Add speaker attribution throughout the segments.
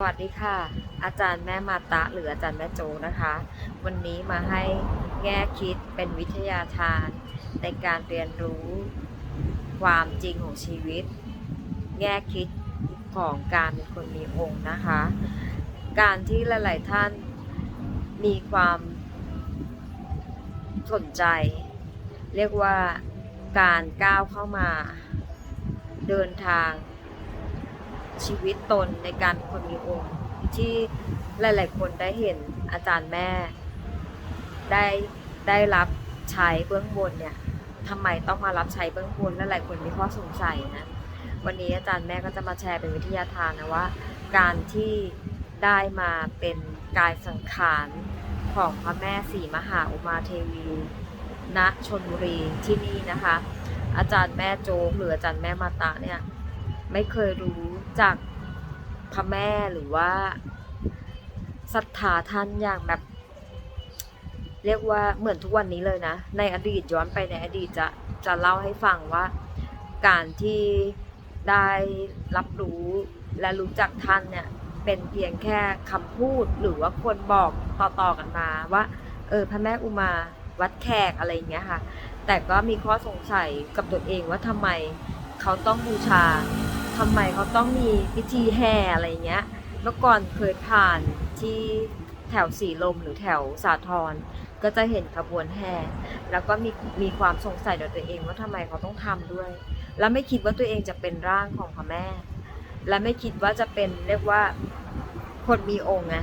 Speaker 1: สวัสดีค่ะ อาจารย์แม่มาตะหรืออาจารย์แม่โจนะคะ วันนี้มาให้แง่คิดเป็นวิทยาทาน ในการเรียนรู้ความจริงของชีวิต แง่คิดของการเป็นคนมีองค์นะคะ การที่หลาย ๆ ท่านมีความสนใจ เรียกว่าการก้าวเข้ามา เดินทาง ชีวิตตนในการเป็นคนมีองค์ที่หลาย ๆ คนได้เห็นอาจารย์แม่ ได้ได้รับใช้เบื้องบนเนี่ยทำไมต้องมารับใช้เบื้องบนและหลายคนมีข้อสงสัยนะ วันนี้อาจารย์แม่ก็จะมาแชร์เป็นวิทยาทานนะว่า การที่ได้มาเป็นกายสังขารของพระแม่สีมหาอุมาเทวี ณชนบุรีที่นี่นะคะ อาจารย์แม่โจ๊กหรืออาจารย์แม่มาตาเนี่ยไม่เคยรู้ จากพระแม่หรือว่าศรัทธาท่านอย่างแบบ เรียกว่าเหมือนทุกวันนี้เลยนะ ในอดีตย้อนไปในอดีตจะจะเล่าให้ฟังว่า การที่ได้รับรู้และรู้จักท่านเนี่ย เป็นเพียงแค่คำพูดหรือว่าคนบอกต่อๆกันมาว่า เออพระแม่อุมาวัดแขกอะไรอย่างเงี้ยค่ะ แต่ก็มีข้อสงสัยกับตัวเองว่าทำไม เขาต้องบูชาทำไมเขาต้องมีพิธีแห่อะไรเงี้ย เมื่อก่อนเคยผ่านที่แถวสีลมหรือแถวสาทรก็จะเห็นขบวนแห่แล้วก็มีมีความสงสัยตัวเองว่าทำไมเขาต้องทำด้วย แล้วไม่คิดว่าตัวเองจะเป็นร่างของพระแม่ และไม่คิดว่าจะเป็นเรียกว่าคนมีองค์ไง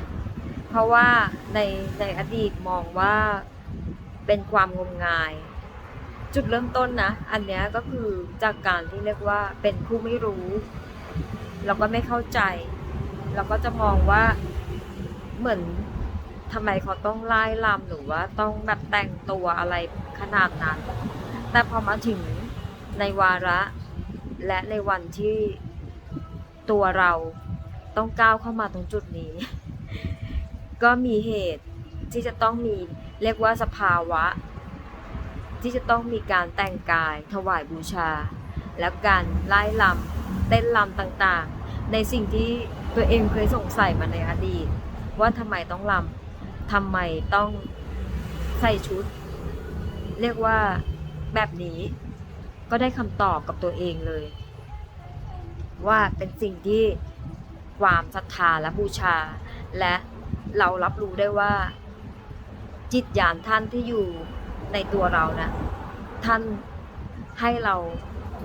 Speaker 1: เพราะว่าในในอดีตมองว่าเป็นความงมงาย จุดเริ่มต้นนะ อันเนี้ยก็คือจากการที่เรียกว่าเป็นผู้ไม่รู้ แล้วก็ไม่เข้าใจ แล้วก็จะมองว่าเหมือนทำไมเขาต้องไล่ลำหรือว่าต้องแบบแต่งตัวอะไรขนาดนั้น แต่พอมาถึงในวาระ และในวันที่ตัวเราต้องก้าวเข้ามาตรงจุดนี้ ก็มีเหตุที่จะต้องมีเรียกว่าสภาวะ ที่จะต้องมีการแต่งกายถวายบูชา แล้วการไล่ลำเต้นลำต่างๆ ในสิ่งที่ตัวเองเคยสงสัยมาในอดีต ว่าทำไมต้องลำทำไมต้องใส่ชุด เรียกว่าแบบนี้ก็ได้คำตอบกับตัวเองเลย ว่าเป็นสิ่งที่ความศรัทธาและบูชา และเรารับรู้ได้ว่า จิตญาณท่านที่อยู่ ในตัวเรานะท่านให้เรา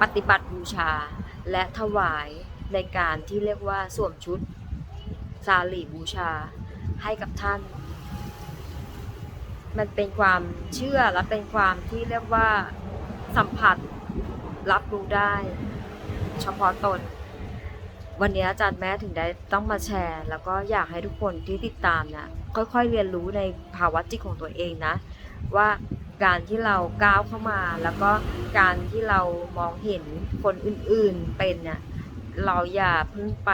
Speaker 1: ปฏิบัติบูชาและถวายในการที่เรียกว่าสวมชุดสาลีบูชาให้กับท่าน มันเป็นความเชื่อและเป็นความที่เรียกว่าสัมผัสรับรู้ได้ เฉพาะตน วันนี้อาจารย์แม่ถึงได้ต้องมาแชร์ แล้วก็อยากให้ทุกคนที่ติดตามนี่ยค่อยๆเรียนรู้ในภาวะจิตของตัวเองนะ ว่า การที่เราก้าวเข้ามา แล้วก็การที่เรามองเห็นคนอื่นๆเป็นเนี่ยเราอย่าเพิ่งไป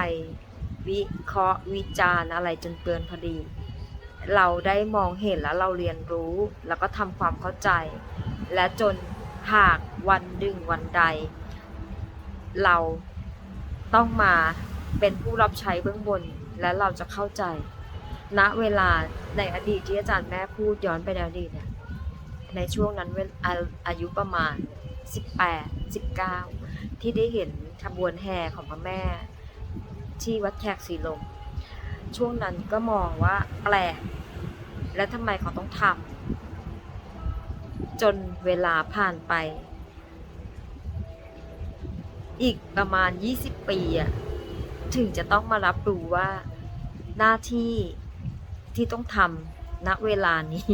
Speaker 1: วิเคราะห์วิจารณ์อะไรจนเกินพอดี เราได้มองเห็นแล้วเราเรียนรู้แล้วก็ทำความเข้าใจ และจนหากวันหนึ่งวันใด เราต้องมาเป็นผู้รับใช้เบื้องบนและเราจะเข้าใจณเวลาในอดีตที่อาจารย์แม่พูดย้อนไปในอดีตเนี่ย ในช่วงนั้นเวอาอายุประมาณ 18 19 ที่ได้เห็นขบวนแห่ของพระแม่ ที่วัดแขกสีลม ช่วงนั้นก็มองว่าแปลก และทำไมเขาต้องทำจนเวลาผ่านไป อีกประมาณ 20 ปีอะถึงจะต้องมารับรู้ว่าหน้าที่ที่ต้องทำณเวลานี้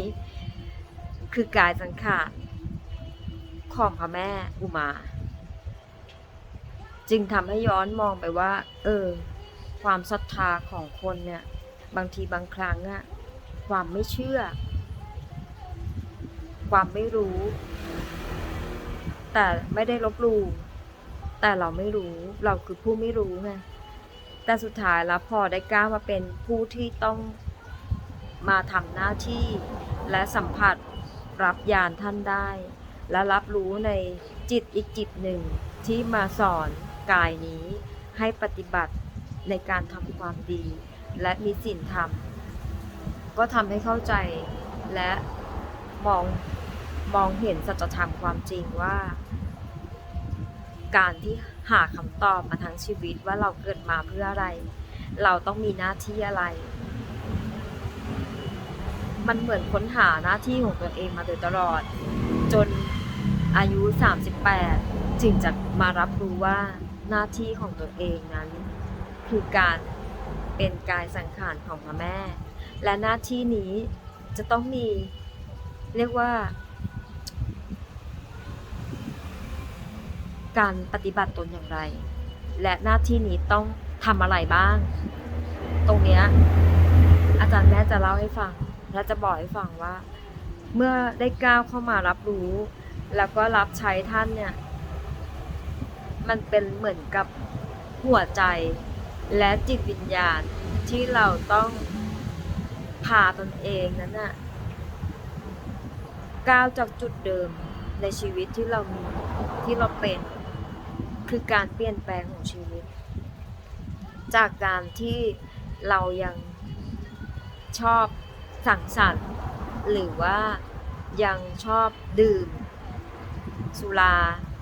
Speaker 1: คือกายสังขารของพระแม่อุมา จึงทำให้ย้อนมองไปว่า เออ ความศรัทธาของคนเนี่ย บางทีบางครั้งอะความไม่เชื่อ ความไม่รู้ แต่ไม่ได้ลบลู่แต่เราไม่รู้เราคือผู้ไม่รู้ไงแต่สุดท้ายแล้วพอได้ก้าวมาเป็นผู้ที่ต้องมาทำหน้าที่และสัมผัส รับยานท่านได้ และรับรู้ในจิตอีกจิตหนึ่งที่มาสอนกายนี้ให้ปฏิบัติในการทำความดี และมีศีลธรรม ก็ทำให้เข้าใจและมองมองเห็นสัจธรรมความจริงว่า การที่หาคำตอบมาทั้งชีวิตว่าเราเกิดมาเพื่ออะไร เราต้องมีหน้าที่อะไร มันเหมือนค้นหาหน้าที่ของตัวเองมาโดยตลอด จนอายุ 38 จึงจะมารับรู้ว่าหน้าที่ของตัวเองนั้น คือการเป็นกายสังขารของพระแม่ และหน้าที่นี้จะต้องมีเรียกว่า การปฏิบัติตนอย่างไร และหน้าที่นี้ต้องทำอะไรบ้าง ตรงเนี้ยอาจารย์แม่จะเล่าให้ฟัง และจะบอกให้ฟังว่า เมื่อได้ก้าวเข้ามารับรู้ แล้วก็รับใช้ท่านเนี่ย มันเป็นเหมือนกับหัวใจและจิตวิญญาณที่เราต้องพาตนเองนั้นน่ะก้าวจากจุดเดิมในชีวิตที่เรามีที่เราเป็น คือการเปลี่ยนแปลงของชีวิต จากการที่เรายังชอบ สังสรรค์ หรือว่ายังชอบดื่ม สุรา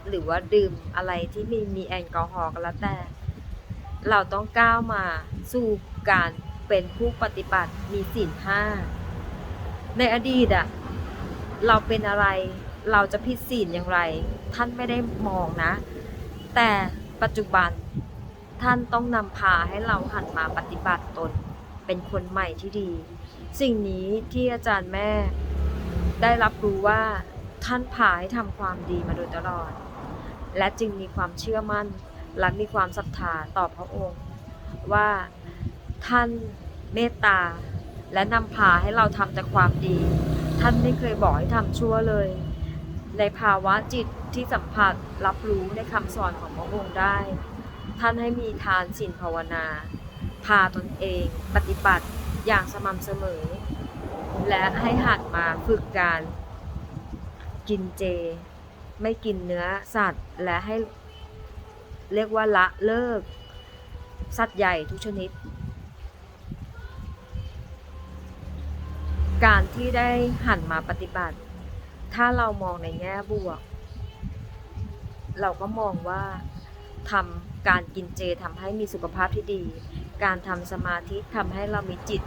Speaker 1: หรือว่าดื่มอะไรที่มีมีแอลกอฮอล์ก็แล้วแต่ เราต้องก้าวมาสู่การเป็นผู้ปฏิบัติมีศีลห้าในอดีตอะเราเป็นอะไรเราจะผิดศีลอย่างไร ท่านไม่ได้มองนะ แต่ปัจจุบันท่านต้องนำพาให้เราหันมาปฏิบัติตน เป็นคนใหม่ที่ดี สิ่งนี้ที่อาจารย์แม่ ได้รับรู้ว่าท่านพาให้ทำความดีมาโดยตลอด และจึงมีความเชื่อมั่นและมีความศรัทธาต่อพระองค์ ว่าท่านเมตตา และนำพาให้เราทำแต่ความดี ท่านไม่เคยบอกให้ทำชั่วเลย ในภาวะจิตที่สัมผัสรับรู้ในคำสอนของพระองค์ได้ ท่านให้มีทานศีลภาวนา พาตนเองปฏิบัติอย่างสม่ำเสมอ และให้หัดมาฝึกการกินเจ ไม่กินเนื้อสัตว์ และให้เรียกว่าละเลิก สัตว์ใหญ่ทุกชนิด การที่ได้หันมาปฏิบัติ ถ้าเรามองในแง่บวก เราก็มองว่าทำการกินเจทำให้มีสุขภาพที่ดี การทำสมาธิทำให้เรามีจิต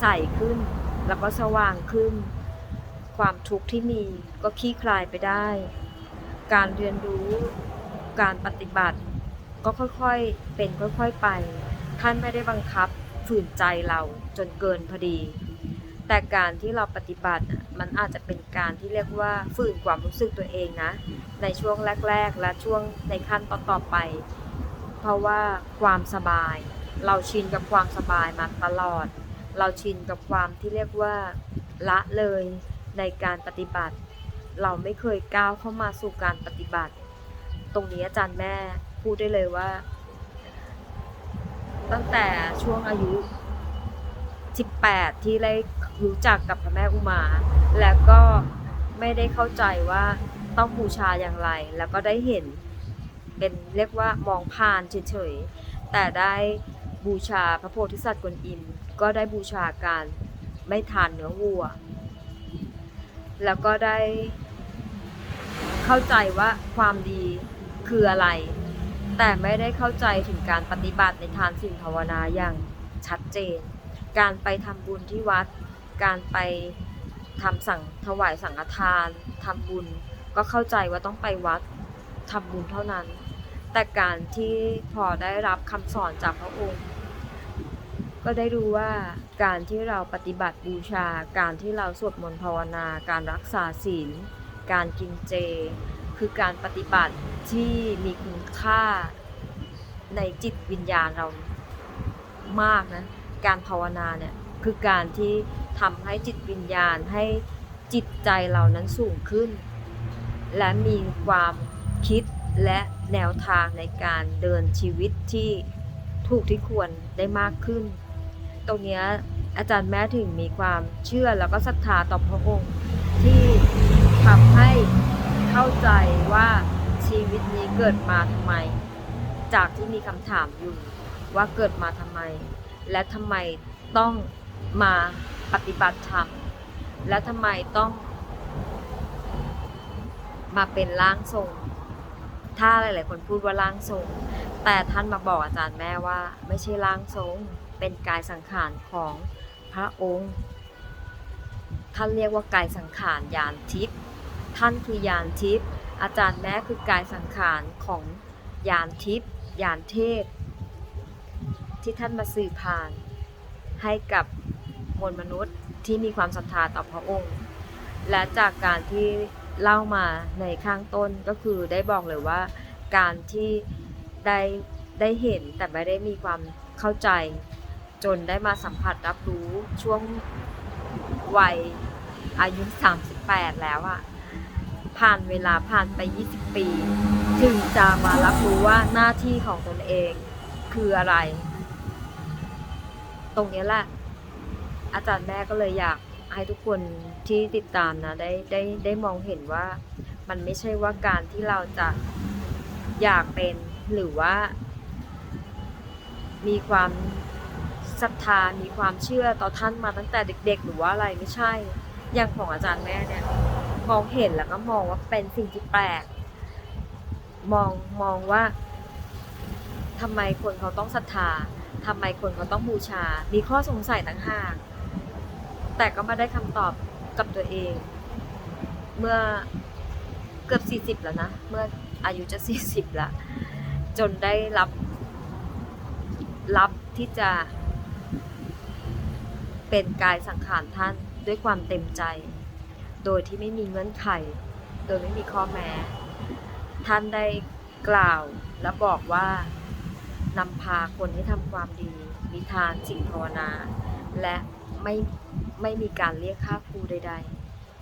Speaker 1: ใสขึ้น แล้วก็สว่างขึ้น ความทุกข์ที่มีก็คลี่คลายไปได้ การเรียนรู้การปฏิบัติ ก็ค่อยๆเป็นค่อยๆไป ท่านไม่ได้บังคับฝืนใจเราจนเกินพอดี แต่การที่เราปฏิบัติอะมันอาจจะเป็นการที่เรียกว่าฝืนความรู้สึกตัวเองนะ ในช่วงแรก ๆ และช่วงในขั้นต่อๆไป เพราะว่าความสบาย เราชินกับความสบายมาตลอด เราชินกับความที่เรียกว่า ละเลยในการปฏิบัติ เราไม่เคยก้าวเข้ามาสู่การปฏิบัติ ตรงนี้อาจารย์แม่พูดได้เลยว่า ตั้งแต่ช่วงอายุ 18 ที่ได้รู้จักกับพระแม่อุมา แล้วก็ไม่ได้เข้าใจว่าต้องบูชาอย่างไร แล้วก็ได้เห็น เป็นเรียกว่ามองผ่านเฉยๆ แต่ได้บูชาพระโพธิสัตว์กวนอิมก็ได้บูชาการไม่ทานเนื้อวัว แล้วก็ได้เข้าใจว่าความดีคืออะไร แต่ไม่ได้เข้าใจถึงการปฏิบัติในทานสิ่งภาวนาอย่างชัดเจน การไปทำบุญที่วัด การไปทำสั่งถวายสังฆทานทำบุญ ก็เข้าใจว่าต้องไปวัดทำบุญเท่านั้น แต่การที่พอได้รับคำสอนจากพระองค์ ก็ได้รู้ว่าการที่เราปฏิบัติบูชา การที่เราสวดมนต์ภาวนา การรักษาศีล การกินเจ คือการปฏิบัติที่มีคุณค่าในจิตวิญญาณเรามากนะ การภาวนาเนี่ยคือการที่ทำให้จิตวิญญาณให้จิตใจเรานั้นสูงขึ้น และมีความคิด และแนวทางในการเดินชีวิตที่ถูกที่ควรได้มากขึ้น ตรงนี้อาจารย์แม่ถึงมีความเชื่อแล้วก็ศรัทธาต่อพระองค์ ที่ทำให้เข้าใจว่าชีวิตนี้เกิดมาทำไม จากที่มีคำถามอยู่ว่าเกิดมาทำไม และทำไมต้องมาปฏิบัติธรรม และทำไมต้องมาเป็นร่างทรง ถ้าหลาย ๆ คนพูดว่าร่างทรง แต่ท่านมาบอกอาจารย์แม่ว่า ไม่ใช่ร่างทรง เป็นกายสังขารของพระองค์ ท่านเรียกว่ากายสังขารยานทิพย์ท่านคือยานทิพย์อาจารย์แม่คือกายสังขารของยานทิพย์ยานเทพ ที่ท่านมาสื่อผ่าน ให้กับมวลมนุษย์ที่มีความศรัทธาต่อพระองค์ และจากการที่ เล่ามาในข้างต้นก็คือได้บอกเลยว่า การที่ได้ได้เห็นแต่ไม่ได้มีความเข้าใจ จนได้มาสัมผัสรับรู้ช่วงวัยอายุ 38 แล้วอะผ่านเวลาผ่านไป 20 ปี ถึงจะมารับรู้ว่าหน้าที่ของตนเองคืออะไร ตรงนี้แหละ อาจารย์แม่ก็เลยอยาก ให้ทุกคนที่ติดตามนะได้ได้ได้มองเห็นว่ามันไม่ใช่ว่าการที่เราจะอยากเป็นหรือว่า มีความศรัทธา มีความเชื่อต่อท่านมาตั้งแต่เด็ก ๆ หรือว่าอะไรไม่ใช่ อย่างของอาจารย์แม่เนี่ยมองเห็นแล้วก็มองว่าเป็นสิ่งที่แปลก มองมองว่าทำไมคนเขาต้องศรัทธาทำไมคนเขาต้องบูชา มีข้อสงสัยต่างหาก แต่ก็มาได้คำตอบกับตัวเอง เมื่อเกือบ 40 แล้วนะ เมื่ออายุจะ 40 แล้ว จนได้รับ รับที่จะ เป็นกายสังขารท่านด้วยความเต็มใจ โดยที่ไม่มีเงื่อนไข โดยไม่มีข้อแม้ ท่านได้กล่าวและบอกว่า นำพาคนให้ทำความดี มีทานสิ่งภาวนา และไม่ไม่มีการเรียกค่าครูใด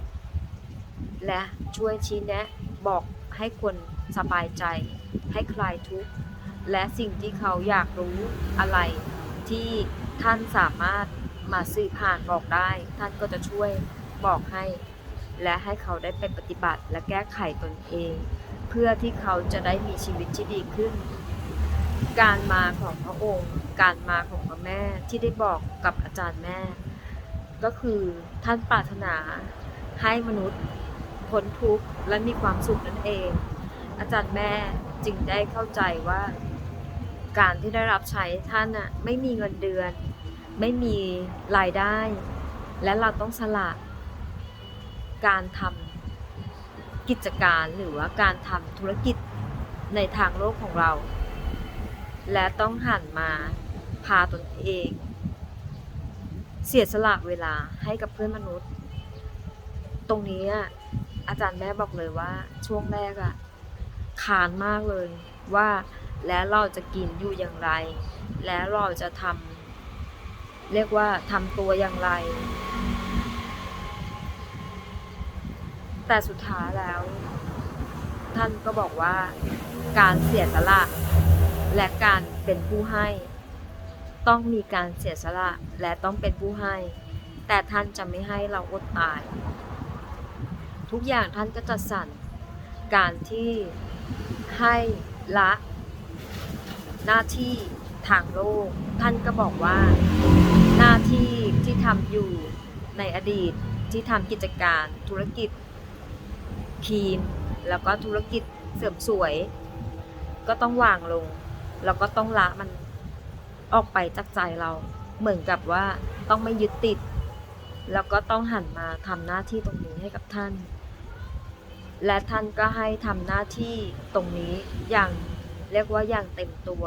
Speaker 1: ๆ และช่วยชี้แนะบอกให้คนสบายใจ ให้คลายทุกข์ และสิ่งที่เขาอยากรู้อะไรที่ท่านสามารถมาสื่อผ่านบอกได้ ท่านก็จะช่วยบอกให้ และให้เขาได้ไปปฏิบัติและแก้ไขตนเอง เพื่อที่เขาจะได้มีชีวิตที่ดีขึ้น การมาของพระองค์ การมาของพระแม่ที่ได้บอกกับอาจารย์แม่ ก็คือท่านปรารถนาให้มนุษย์พ้นทุกข์และมีความสุขนั่นเอง อาจารย์แม่จึงได้เข้าใจว่า การที่ได้รับใช้ท่านน่ะไม่มีเงินเดือน ไม่มีรายได้ และเราต้องสละการทำกิจการหรือว่าการทำธุรกิจในทางโลกของเรา และต้องหันมาพาตนเอง เสียสละเวลาให้กับเพื่อนมนุษย์ ตรงนี้อาจารย์แม่บอกเลยว่าช่วงแรกอะขานมากเลยว่าแล้วเราจะกินอยู่อย่างไร แล้วเราจะทำเรียกว่าทำตัวอย่างไร แต่สุดท้ายแล้ว ท่านก็บอกว่าการเสียสละ และการเป็นผู้ให้ ต้องมีการเสียสละและต้องเป็นผู้ให้ แต่ท่านจะไม่ให้เราอดตาย ทุกอย่างท่านก็จะสั่น การที่ให้ละ หน้าที่ทางโลก ท่านก็บอกว่า หน้าที่ที่ทำอยู่ในอดีตที่ทำกิจการธุรกิจครีม แล้วก็ธุรกิจเสริมสวย ก็ต้องวางลง แล้วก็ต้องละมันออกไปจากใจเรา เหมือนกับว่าต้องไม่ยึดติด แล้วก็ต้องหันมาทำหน้าที่ตรงนี้ให้กับท่าน และท่านก็ให้ทำหน้าที่ตรงนี้อย่างเรียกว่าอย่างเต็มตัว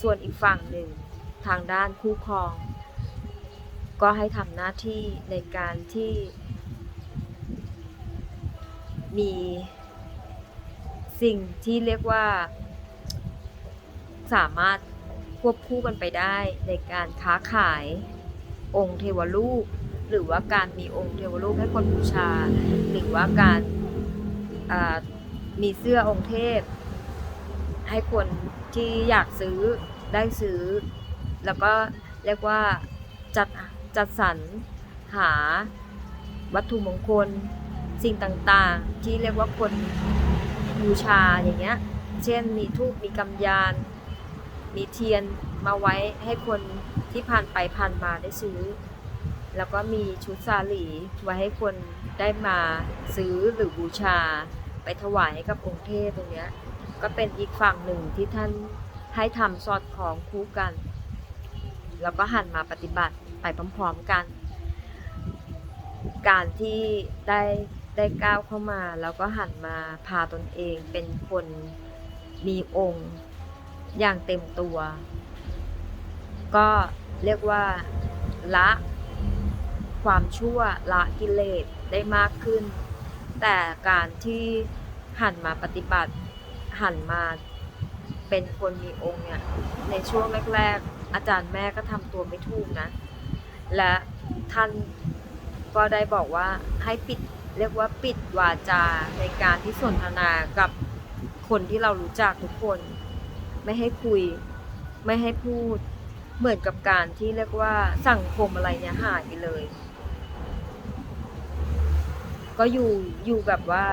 Speaker 1: ส่วนอีกฝั่งหนึ่งทางด้านคู่ครอง ก็ให้ทำหน้าที่ในการที่มีสิ่งที่เรียกว่า สามารถควบคู่กันไปได้ในการค้าขาย องค์เทวรูป หรือว่าการมีองค์เทวรูปให้คนบูชา หรือว่าการมีเสื้อองค์เทพ ให้คนที่อยากซื้อได้ซื้อ แล้วก็เรียกว่าจัดจัดสรรหาวัตถุมงคล สิ่งต่างๆ ที่เรียกว่าคนบูชาอย่างเงี้ย เช่นมีทูปมีกำยาน มีเทียนมาไว้ให้คนที่ผ่านไปผ่านมาได้ซื้อ แล้วก็มีชุดสาหลีไว้ให้คนได้มาซื้อหรือบูชา ไปถวายให้กับองค์เทพตรงนี้ก็เป็นอีกฝั่งหนึ่งที่ท่านให้ทำสอดคล้องคู่กัน แล้วก็หันมาปฏิบัติไปพร้อมๆกัน การที่ได้ได้ก้าวเข้ามา แล้วก็หันมาพาตนเองเป็นคนมีองค์ อย่างเต็มตัว ก็เรียกว่า ละความชั่วละกิเลสได้มากขึ้น แต่การที่หันมาปฏิบัติหันมาเป็นคนมีองค์เนี่ยในช่วงแรกๆ อาจารย์แม่ก็ทำตัวไม่ถูกนะ และท่านก็ได้บอกว่าให้ปิดเรียกว่าปิดวาจาในการที่สนทนากับคนที่เรารู้จักทุกคน ไม่ให้คุย ไม่ให้พูด เหมือนกับการที่เรียกว่าสังคมอะไรเนี่ยหายไปเลย ก็อยู่อยู่แบบว่า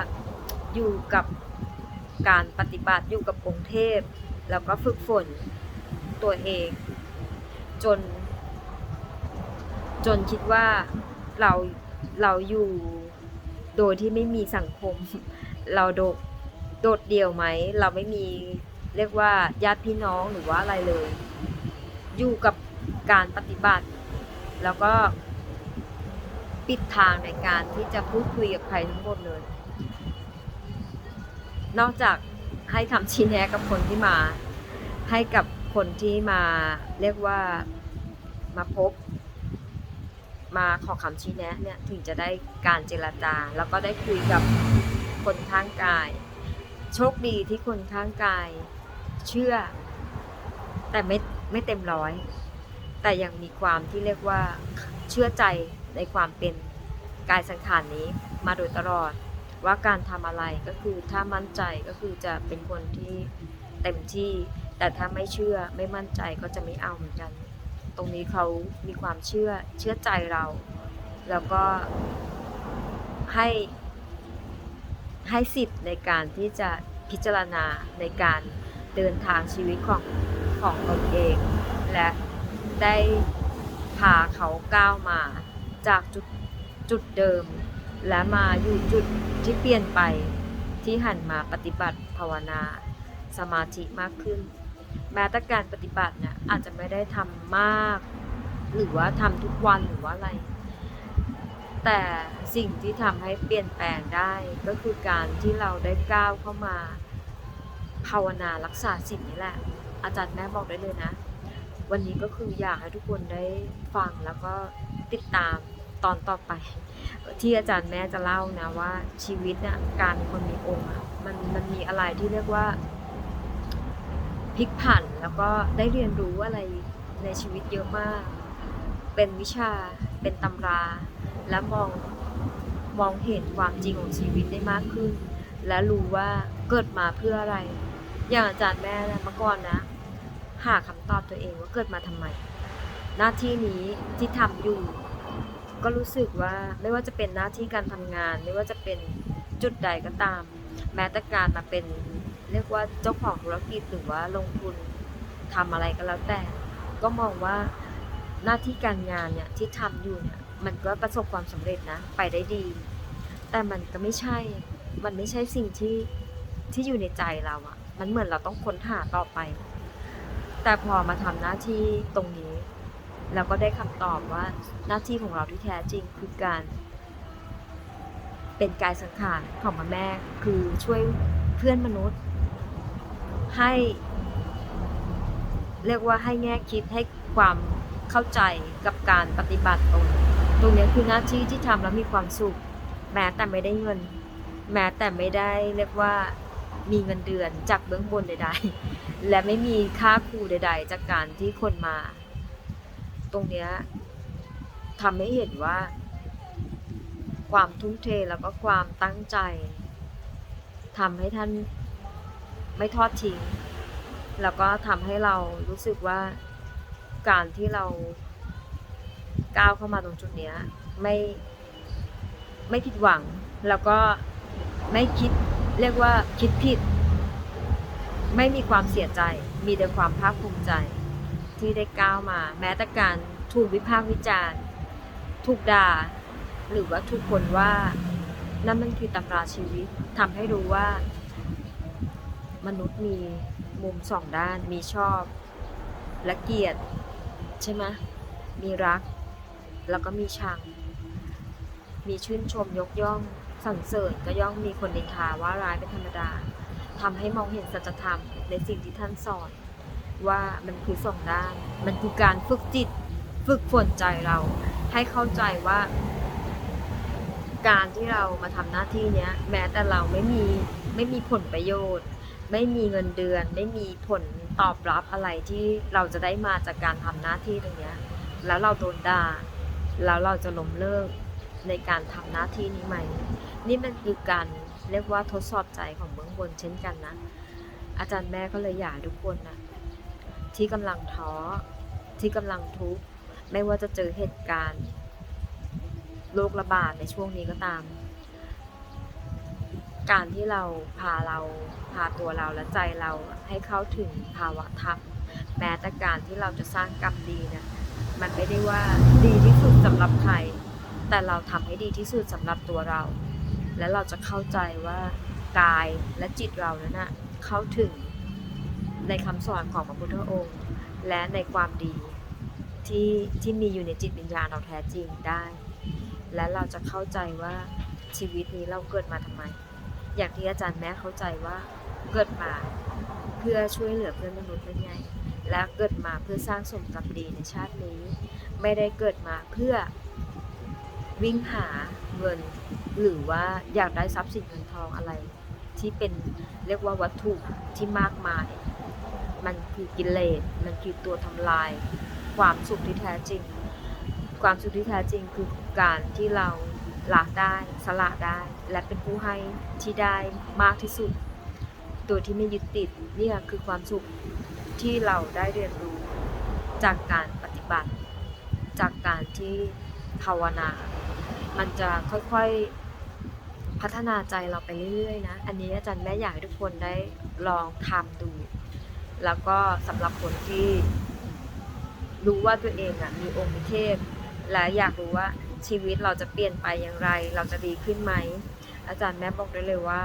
Speaker 1: อยู่กับการปฏิบัติอยู่กับองค์เทพแล้วก็ฝึกฝนตัวเอง จน จนคิดว่าเราเราอยู่โดยที่ไม่มีสังคม เราโดดโดดเดี่ยวไหม เราไม่มี เรียกว่าญาติพี่น้องหรือว่าอะไรเลย อยู่กับการปฏิบัติ แล้วก็ปิดทางในการที่จะพูดคุยกับใครทั้งหมดเลย นอกจากให้คำชี้แนะกับคนที่มา ให้กับคนที่มาเรียกว่ามาพบ มาขอคำชี้แนะเนี่ยถึงจะได้การเจรจา แล้วก็ได้คุยกับคนข้างกาย โชคดีที่คนข้างกาย เชื่อ แต่ไม่ไม่เต็มร้อย แต่ยังมีความที่เรียกว่าเชื่อใจในความเป็นกายสังขารนี้มาโดยตลอดว่าการทำอะไรก็คือถ้ามั่นใจก็คือจะเป็นคนที่เต็มที่ แต่ถ้าไม่เชื่อไม่มั่นใจก็จะไม่เอาเหมือนกัน ตรงนี้เขามีความเชื่อเชื่อใจเรา แล้วก็ให้ให้สิทธิ์ในการที่จะพิจารณาในการ เดินทางชีวิตของของตนเอง และได้พาเขาก้าวมาจากจุดจุดเดิม และมาอยู่จุดที่เปลี่ยนไปที่หันมาปฏิบัติภาวนา สมาธิมากขึ้น แม้แต่การปฏิบัติเนี่ยอาจจะไม่ได้ทำมาก หรือว่าทำทุกวันหรือว่าอะไร แต่สิ่งที่ทำให้เปลี่ยนแปลงได้ก็คือการที่เราได้ก้าวเข้ามา ภาวนารักษาสิ่งนี้แหละ อาจารย์แม่บอกได้เลยนะ วันนี้ก็คืออยากให้ทุกคนได้ฟังแล้วก็ติดตามตอนต่อไป ที่อาจารย์แม่จะเล่านะว่าชีวิตน่ะการเป็นคนมีองค์มันมันมีอะไรที่เรียกว่าพลิกผันแล้วก็ได้เรียนรู้อะไรในชีวิตเยอะมาก เป็นวิชาเป็นตำรา และมองมองเห็นความจริงของชีวิตได้มากขึ้น และรู้ว่าเกิดมาเพื่ออะไร อย่างอาจารย์แม่นะเมื่อก่อนนะ หาคำตอบตัวเองว่าเกิดมาทำไม หน้าที่นี้ที่ทำอยู่ ก็รู้สึกว่าไม่ว่าจะเป็นหน้าที่การทำงาน ไม่ว่าจะเป็นจุดใดก็ตาม แม้แต่การมาเป็น เรียกว่าเจ้าของธุรกิจหรือว่าลงทุนทำอะไรก็แล้วแต่ ก็มองว่าหน้าที่การงานเนี่ยที่ทำอยู่เนี่ยมันก็ประสบความสำเร็จนะไปได้ดี แต่มันก็ไม่ใช่ มันไม่ใช่สิ่งที่ที่อยู่ในใจเราอะ่ะ มันเหมือนเราต้องค้นหาต่อไป แต่พอมาทำหน้าที่ตรงนี้เราก็ได้คำตอบว่าหน้าที่ของเราที่แท้จริงคือการ เป็นกายสังขารของมาแม่คือช่วยเพื่อนมนุษย์ ให้ เรียกว่าให้แง่คิดให้ความเข้าใจกับการปฏิบัติตรงตรงนี้คือหน้าที่ที่ทำแล้วมีความสุข แม้แต่ไม่ได้เงิน แม้แต่ไม่ได้เรียกว่า มีเงินเดือนจากเบื้องบนใด ๆ และไม่มีค่าครูใด ๆ จากการที่คนมา ตรงเนี้ยทำให้เห็นว่า ความทุ่มเทแล้วก็ความตั้งใจทำให้ท่านไม่ทอดทิ้ง แล้วก็ทำให้เรารู้สึกว่าการที่เราก้าวเข้ามาตรงจุดเนี้ยไม่ไม่ผิดหวัง แล้วก็ไม่คิด เรียกว่าคิดผิด ไม่มีความเสียใจ มีแต่ความภาคภูมิใจ ที่ได้ก้าวมา แม้แต่การถูกวิพากษ์วิจารณ์ ถูกด่า หรือว่าถูกคนว่า นั่นมันคือตำราชีวิตทำให้รู้ว่า มนุษย์มีมุมสองด้าน มีชอบ และเกลียด ใช่ไหมมีรัก แล้วก็มีชัง มีชื่นชมยกย่อง สรรเสริญก็ย่อมมีคนนินทาว่าร้ายเป็นธรรมดาทำให้มองเห็นสัจธรรมในสิ่งที่ท่านสอน ว่ามันคือสองด้าน มันคือการฝึกจิต ฝึกฝนใจเรา ให้เข้าใจว่า การที่เรามาทำหน้าที่เนี้ย แม้แต่เราไม่มีไม่มีผลประโยชน์ ไม่มีเงินเดือน ไม่มีผลตอบรับอะไรที่เราจะได้มาจากการทำหน้าที่ตรงเนี้ย แล้วเราโดนด่าแล้วเราจะล้มเลิกในการทำหน้าที่นี้ไหม นี่มันคือการเรียกว่าทดสอบใจของเบื้องบนเช่นกันนะ อาจารย์แม่ก็เลยอยากทุกคนนะที่กำลังท้อที่กำลังทุกข์ไม่ว่าจะเจอเหตุการณ์โรคระบาดในช่วงนี้ก็ตาม การที่เราพาเราพาตัวเราและใจเราให้เข้าถึงภาวะธรรมแม้แต่การที่เราจะสร้างกรรมดีนะมันไม่ได้ว่าดีที่สุดสำหรับใคร แต่เราทำให้ดีที่สุดสำหรับตัวเรา และเราจะเข้าใจว่ากายและจิตเรานั้นนะเข้าถึงในคำสอนของพระพุทธองค์ และในความดีที่ที่มีอยู่ในจิตวิญญาณเราแท้จริงได้ และเราจะเข้าใจว่าชีวิตนี้เราเกิดมาทำไม อย่างที่อาจารย์แม่เข้าใจว่าเกิดมาเพื่อช่วยเหลือเพื่อนมนุษย์นั่นไงและเกิดมาเพื่อสร้างสมกรรมดีในชาตินี้ ไม่ได้เกิดมาเพื่อ วิ่งหาเงิน หรือว่าอยากได้ทรัพย์สินเงินทองอะไร ที่เป็นเรียกว่าวัตถุที่มากมาย มันคือกิเลสมันคือตัวทำลาย ความสุขที่แท้จริง ความสุขที่แท้จริงคือการที่เราละได้สละได้ และเป็นผู้ให้ที่ได้มากที่สุด ตัวที่ไม่ยึดติดนี่คือความสุขที่เราได้เรียนรู้จากการปฏิบัติ จากการที่ภาวนา มันจะค่อยๆพัฒนาใจเราไปเรื่อยๆนะ อันนี้อาจารย์แม่อยากให้ทุกคนได้ลองทำดู แล้วก็สำหรับคนที่รู้ว่าตัวเองอะมีองค์เทพ และอยากรู้ว่าชีวิตเราจะเปลี่ยนไปอย่างไร เราจะดีขึ้นไหม อาจารย์แม่บอกได้เลยว่า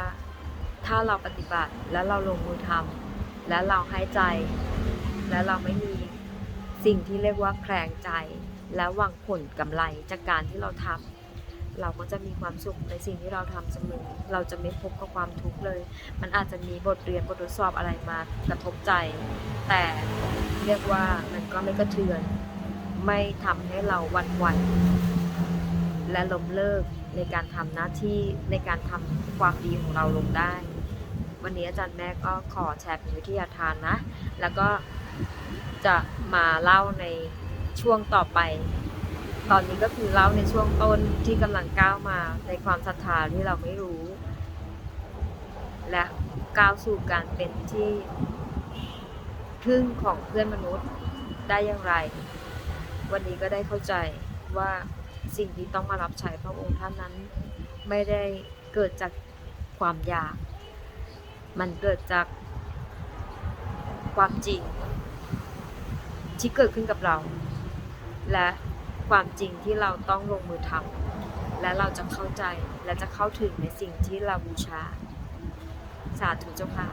Speaker 1: ถ้าเราปฏิบัติแล้วเราลงมือทำและเราให้ใจ และเราไม่มีสิ่งที่เรียกว่าแคลงใจ และหวังผลกำไรจากการที่เราทำ เราก็จะมีความสุขในสิ่งที่เราทำเสมอเราจะไม่พบกับความทุกข์เลย มันอาจจะมีบทเรียนบททดสอบอะไรมากระทบใจ แต่เรียกว่ามันก็ไม่กระเทือน ไม่ทำให้เราวันไหวและล้มเลิกในการทำหน้าที่ในการทำความดีของเราลงได้ วันนี้อาจารย์แม่ก็ขอแชร์เป็นวิทยาทานนะ แล้วก็จะมาเล่าในช่วงต่อไป ตอนนี้ก็คือเล่าในช่วงต้นที่กำลังก้าวมาในความศรัทธาที่เราไม่รู้ และก้าวสู่การเป็นที่พึ่งของเพื่อนมนุษย์ได้อย่างไร วันนี้ก็ได้เข้าใจว่าสิ่งที่ต้องมารับใช้พระองค์ท่านนั้น ไม่ได้เกิดจากความอยาก มันเกิดจากความจริงที่เกิดขึ้นกับเรา และ ความจริงที่เราต้องลงมือทำและเราจะเข้าใจและจะเข้าถึงในสิ่งที่เราบูชา สาธุเจ้าค่ะ